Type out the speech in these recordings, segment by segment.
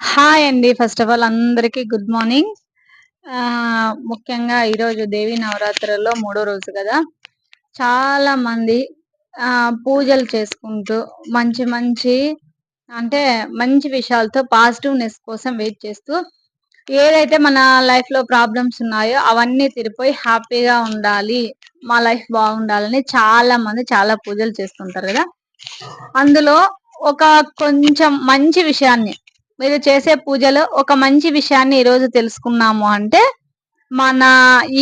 Hi అండి. First of all అందరికీ good morning. ముఖ్యంగా ఈరోజు దేవి నవరాత్రుల్లో మూడో రోజు కదా. చాలా మంది ఆ పూజలు చేసుకుంటూ మంచి మంచి అంటే మంచి విషయాలతో పాజిటివ్నెస్ కోసం వెయిట్ చేస్తూ ఏదైతే మన లైఫ్లో ప్రాబ్లమ్స్ ఉన్నాయో అవన్నీ తిరిపోయి హ్యాపీగా ఉండాలి మా లైఫ్ బాగుండాలని చాలా మంది చాలా పూజలు చేస్తుంటారు కదా. అందులో ఒక కొంచెం మంచి విషయాన్ని మీరు చేసే పూజలో ఒక మంచి విషయాన్ని ఈ రోజు తెలుసుకున్నాము అంటే మన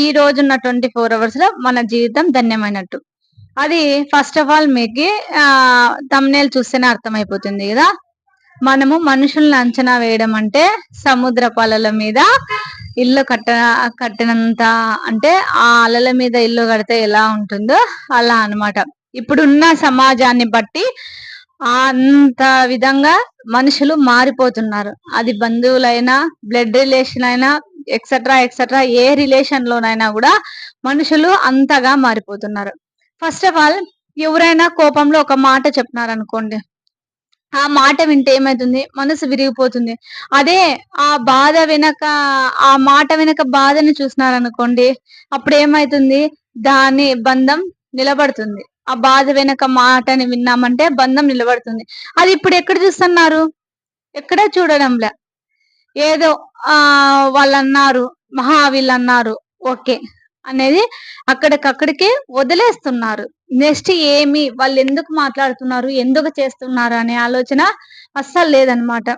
ఈ రోజు ఉన్న ట్వంటీ ఫోర్ అవర్స్లో మన జీవితం ధన్యమైనట్టు. అది ఫస్ట్ ఆఫ్ ఆల్ మీకు తమ్నేలు చూస్తేనే అర్థమైపోతుంది కదా. మనము మనుషుల్ని అంచనా వేయడం అంటే సముద్ర పాలల మీద ఇల్లు కట్ట కట్టినంత అంటే ఆ అలల మీద ఇల్లు కడితే ఎలా ఉంటుందో అలా అనమాట ఇప్పుడున్న సమాజాన్ని బట్టి అంత విధంగా మనుషులు మారిపోతున్నారు. అది బంధువులైనా బ్లడ్ రిలేషన్ అయినా ఎక్సెట్రా ఎక్సెట్రా ఏ రిలేషన్ లోనైనా కూడా మనుషులు అంతగా మారిపోతున్నారు. ఫస్ట్ ఆఫ్ ఆల్ ఎవరైనా కోపంలో ఒక మాట చెప్పినారనుకోండి ఆ మాట వింటే ఏమైతుంది? మనసు విరిగిపోతుంది. అదే ఆ బాధ వెనక ఆ మాట వెనక బాధని చూసినారనుకోండి అప్పుడు ఏమైతుంది దాని బంధం నిలబడుతుంది. ఆ బాధ వెనక మాటని విన్నామంటే బంధం నిలబడుతుంది. అది ఇప్పుడు ఎక్కడ చూస్తున్నారు? ఎక్కడ చూడడంలే. ఏదో ఆ వాళ్ళు అన్నారు మహా వీళ్ళు అన్నారు ఓకే అనేది అక్కడికక్కడికే వదిలేస్తున్నారు. నెక్స్ట్ ఏమి వాళ్ళు ఎందుకు మాట్లాడుతున్నారు ఎందుకు చేస్తున్నారు అనే ఆలోచన అస్సలు లేదనమాట.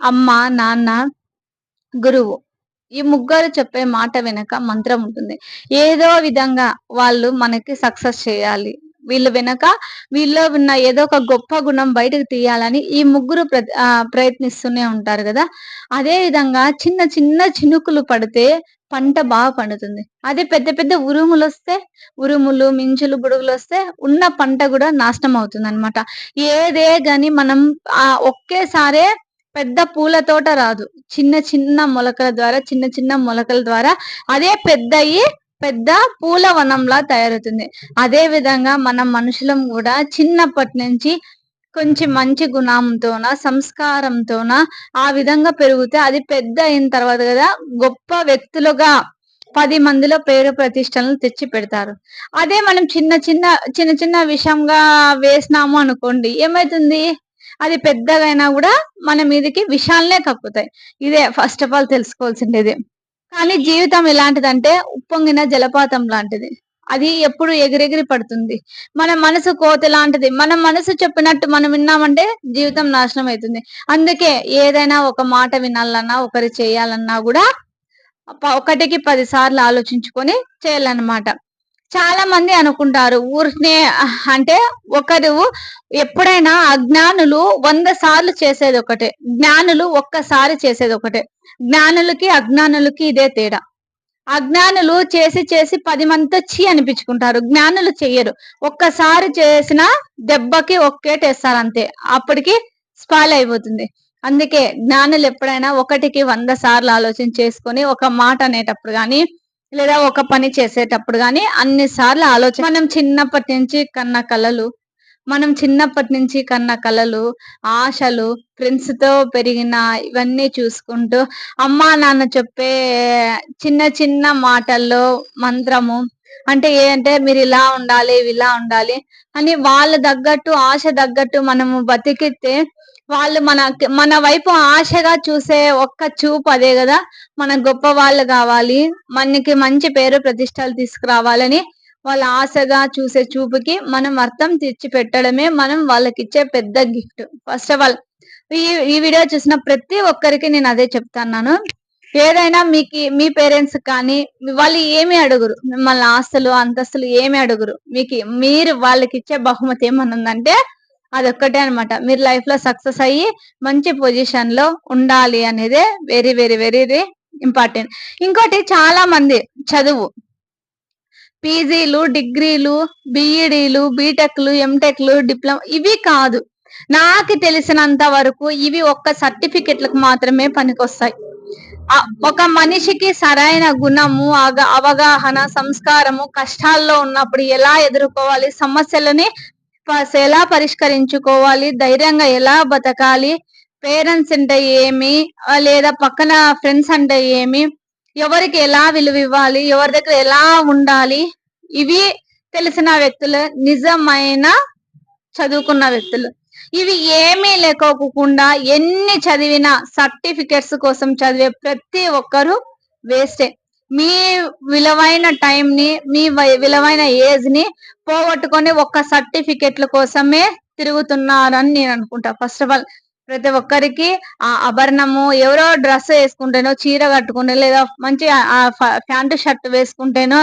అమ్మ నాన్న గురువు. ఈ ముగ్గురు చెప్పే మాట వెనక మంత్రం ఉంటుంది. ఏదో విధంగా వాళ్ళు మనకి సక్సెస్ చేయాలి. వీళ్ళ వెనక వీళ్ళలో ఉన్న ఏదో ఒక గొప్ప గుణం బయటకు తీయాలని ఈ ముగ్గురు ప్రయత్నిస్తూనే ఉంటారు కదా. అదే విధంగా చిన్న చిన్న చినుకులు పడితే పంట బాగా పండుతుంది. అదే పెద్ద పెద్ద ఉరుములు వస్తే ఉరుములు మించులు బుడుగులు వస్తే ఉన్న పంట కూడా నాశనం అవుతుంది అనమాట ఏదే గాని మనం ఆ ఒకేసారే పెద్ద పూల తోట రాదు. చిన్న చిన్న మొలకల ద్వారా చిన్న చిన్న మొలకల ద్వారా అదే పెద్ద పెద్ద పూల వనంలా తయారవుతుంది. అదే విధంగా మనం మనుషులం కూడా చిన్నప్పటి నుంచి కొంచెం మంచి గుణంతోన సంస్కారంతోన ఆ విధంగా పెరిగితే అది పెద్ద అయిన తర్వాత కదా గొప్ప వ్యక్తులుగా పది మందిలో పేరు ప్రతిష్టలను తెచ్చి పెడతారు. అదే మనం చిన్న చిన్న చిన్న చిన్న విషయంగా వేసినాము అనుకోండి ఏమైతుంది? అది పెద్దగైనా కూడా మన మీదకి విషాలనే కక్కుతాయి. ఇదే ఫస్ట్ ఆఫ్ ఆల్ తెలుసుకోవాల్సిండేది. కానీ జీవితం ఎలాంటిదంటే ఉప్పొంగిన జలపాతం లాంటిది. అది ఎప్పుడు ఎగిరెగిరి పడుతుంది. మన మనసు కోత లాంటిది. మన మనసు చెప్పినట్టు మనం విన్నామంటే జీవితం నాశనం అవుతుంది అందుకే ఏదైనా ఒక మాట వినాలన్నా ఒకరి చేయాలన్నా కూడా ఒకటికి పది సార్లు ఆలోచించుకొని చేయాలన్నమాట. చాలా మంది అనుకుంటారు ఊరినే అంటే ఒకరు ఎప్పుడైనా అజ్ఞానులు వంద సార్లు చేసేది ఒకటే జ్ఞానులు ఒక్కసారి చేసేది ఒకటే జ్ఞానులకి అజ్ఞానులకి ఇదే తేడా. అజ్ఞానులు చేసి చేసి పది మంది చీ అనిపించుకుంటారు జ్ఞానులు చెయ్యరు ఒక్కసారి చేసిన దెబ్బకి ఒక్కేటేస్తారు అంతే అప్పటికి స్పాయిల్ అయిపోతుంది. అందుకే జ్ఞానులు ఎప్పుడైనా ఒకటికి వంద సార్లు ఆలోచన చేసుకొని ఒక మాట అనేటప్పుడు కానీ లేదా ఒక పని చేసేటప్పుడు కానీ అన్ని సార్లు ఆలోచన మనం చిన్నప్పటి నుంచి కన్న కళలు మనం చిన్నప్పటి నుంచి కన్న కళలు ఆశలు ఫ్రెండ్స్తో పెరిగిన ఇవన్నీ చూసుకుంటూ అమ్మా నాన్న చెప్పే చిన్న చిన్న మాటల్లో మంత్రము అంటే ఏంటంటే మీరు ఇలా ఉండాలి ఇలా ఉండాలి అని వాళ్ళ తగ్గట్టు ఆశ తగ్గట్టు మనము బతికితే వాళ్ళు మన మన వైపు ఆశగా చూసే ఒక్క చూపు అదే కదా. మన గొప్ప వాళ్ళు కావాలి మనకి మంచి పేరు ప్రతిష్టలు తీసుకురావాలని వాళ్ళ ఆశగా చూసే చూపుకి మనం అర్థం తెచ్చి పెట్టడమే మనం వాళ్ళకి ఇచ్చే పెద్ద గిఫ్ట్. ఫస్ట్ ఆఫ్ ఆల్ ఈ ఈ వీడియో చూసిన ప్రతి ఒక్కరికి నేను అదే చెప్తాను ఏదైనా మీకు మీ పేరెంట్స్ కానీ వాళ్ళు ఏమి అడుగురు? మిమ్మల్ని ఆస్తులు అంతస్తులు ఏమి అడుగురు? మీకు మీరు వాళ్ళకి ఇచ్చే బహుమతి ఏమన్నా ఉందంటే అదొక్కటే అనమాట మీరు లైఫ్లో సక్సెస్ అయ్యి మంచి పొజిషన్లో ఉండాలి అనేది వెరీ వెరీ వెరీ ఇంపార్టెంట్ ఇంకోటి చాలా మంది చదువు. పీజీలు డిగ్రీలు బిఈడీలు బీటెక్లు ఎంటెక్లు డిప్లొమా ఇవి కాదు. నాకు తెలిసినంత వరకు ఇవి ఒక్క సర్టిఫికెట్లకు మాత్రమే పనికొస్తాయి. ఒక మనిషికి సరైన గుణము అవగాహన సంస్కారము కష్టాల్లో ఉన్నప్పుడు ఎలా ఎదుర్కోవాలి సమస్యలని ఎలా పరిష్కరించుకోవాలి. ధైర్యంగా ఎలా బతకాలి? పేరెంట్స్ అంటే ఏమి? లేదా పక్కన ఫ్రెండ్స్ అంటే ఏమి? ఎవరికి ఎలా విలువ ఇవ్వాలి? ఎవరి దగ్గర ఎలా ఉండాలి? ఇవి తెలిసిన వ్యక్తులు నిజమైన చదువుకున్న వ్యక్తులు. ఇవి ఏమీ లేకోకుండా ఎన్ని చదివినా సర్టిఫికెట్స్ కోసం చదివే ప్రతి ఒక్కరు వేస్టే. మీ విలువైన టైం ని మీ విలువైన ఏజ్ని పోగొట్టుకొని ఒక్క సర్టిఫికెట్ల కోసమే తిరుగుతున్నారని నేను అనుకుంటా. ఫస్ట్ ఆఫ్ ఆల్ ప్రతి ఒక్కరికి ఆ ఆభరణము ఎవరో డ్రెస్ వేసుకుంటేనో చీర కట్టుకుంటే లేదా మంచి ప్యాంటు షర్ట్ వేసుకుంటేనో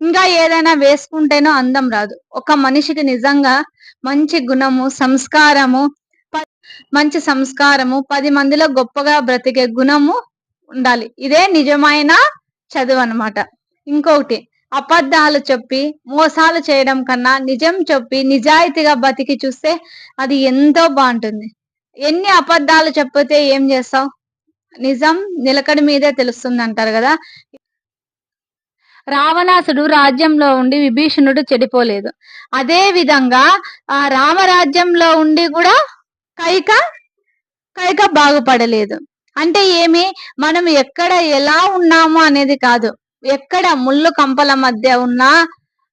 ఇంకా ఏదైనా వేసుకుంటేనో అందం రాదు. ఒక మనిషికి నిజంగా మంచి గుణము సంస్కారము మంచి సంస్కారము పది మందిలో గొప్పగా బ్రతికే గుణము ఉండాలి. ఇదే నిజమైన చదువు అనమాట ఇంకొకటి అబద్ధాలు చెప్పి మోసాలు చేయడం కన్నా నిజం చెప్పి నిజాయితీగా బతికి చూస్తే అది ఎంతో బాగుంటుంది. ఎన్ని అబద్ధాలు చెప్పితే ఏం చేస్తావు? నిజం నిలకడి మీదే తెలుస్తుంది అంటారు కదా. రావణాసుడు రాజ్యంలో ఉండి విభీషణుడు చెడిపోలేదు. అదే విధంగా ఆ రామరాజ్యంలో ఉండి కూడా కైక కైక బాగుపడలేదు. అంటే ఏమి? మనం ఎక్కడ ఎలా ఉన్నాము అనేది కాదు. ఎక్కడ ముళ్ళు కంపల మధ్య ఉన్నా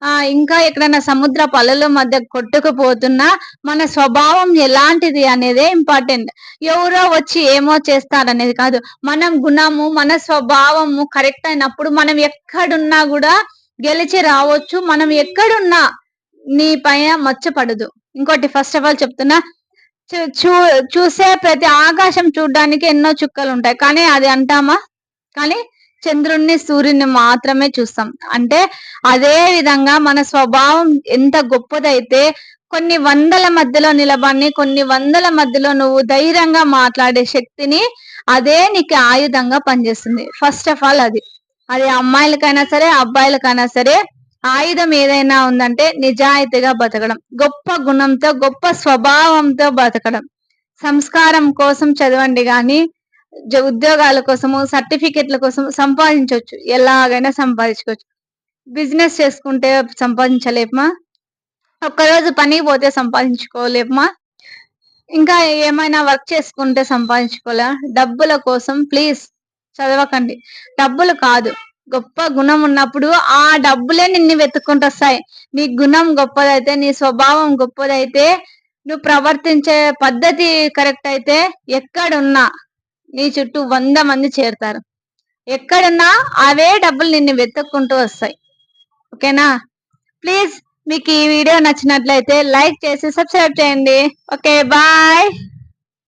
ఆ ఇంకా ఎక్కడైనా సముద్ర పల్లల మధ్య కొట్టుకుపోతున్నా మన స్వభావం ఎలాంటిది అనేదే ఇంపార్టెంట్. ఎవరో వచ్చి ఏమో చేస్తారనేది కాదు. మనం గుణము మన స్వభావము కరెక్ట్ అయినప్పుడు మనం ఎక్కడున్నా కూడా గెలిచి రావచ్చు. మనం ఎక్కడున్నా నీ పైన మచ్చపడదు. ఇంకోటి ఫస్ట్ ఆఫ్ ఆల్ చెప్తున్నా చూ చూసే ప్రతి ఆకాశం చూడడానికి ఎన్నో చుక్కలు ఉంటాయి కానీ అది అంటామా? కానీ చంద్రుణ్ణి సూర్యుని మాత్రమే చూస్తాం. అంటే అదే విధంగా మన స్వభావం ఎంత గొప్పదైతే కొన్ని వందల మధ్యలో నిలబడి కొన్ని వందల మధ్యలో నువ్వు ధైర్యంగా మాట్లాడే శక్తిని అదే నీకు ఆయుధంగా పనిచేస్తుంది. ఫస్ట్ ఆఫ్ ఆల్ అది. అది అమ్మాయిలకైనా సరే అబ్బాయిలకైనా సరే ఆయుధం ఏదైనా ఉందంటే నిజాయితీగా బతకడం గొప్ప గుణంతో గొప్ప స్వభావంతో బతకడం. సంస్కారం కోసం చదవండి కానీ ఉద్యోగాల కోసము సర్టిఫికెట్ల కోసం సంపాదించవచ్చు ఎలాగైనా సంపాదించుకోవచ్చు. బిజినెస్ చేసుకుంటే సంపాదించలేమా? ఒక్కరోజు పని పోతే సంపాదించుకోలేమా? ఇంకా ఏమైనా వర్క్ చేసుకుంటే సంపాదించుకోలే డబ్బుల కోసం ప్లీజ్ చదవకండి. డబ్బులు కాదు. గొప్ప గుణం ఉన్నప్పుడు ఆ డబ్బులే నిన్ను వెతుక్కుంటూ వస్తాయి. నీ గుణం గొప్పదైతే నీ స్వభావం గొప్పదైతే నువ్వు ప్రవర్తించే పద్ధతి కరెక్ట్ అయితే ఎక్కడున్నా నీ చుట్టూ వంద మంది చేరుతారు. ఎక్కడున్నా అవే డబ్బులు నిన్ను వెతుక్కుంటూ వస్తాయి. ఓకేనా? ప్లీజ్ మీకు ఈ వీడియో నచ్చినట్లయితే లైక్ చేసి సబ్స్క్రైబ్ చేయండి. Okay bye.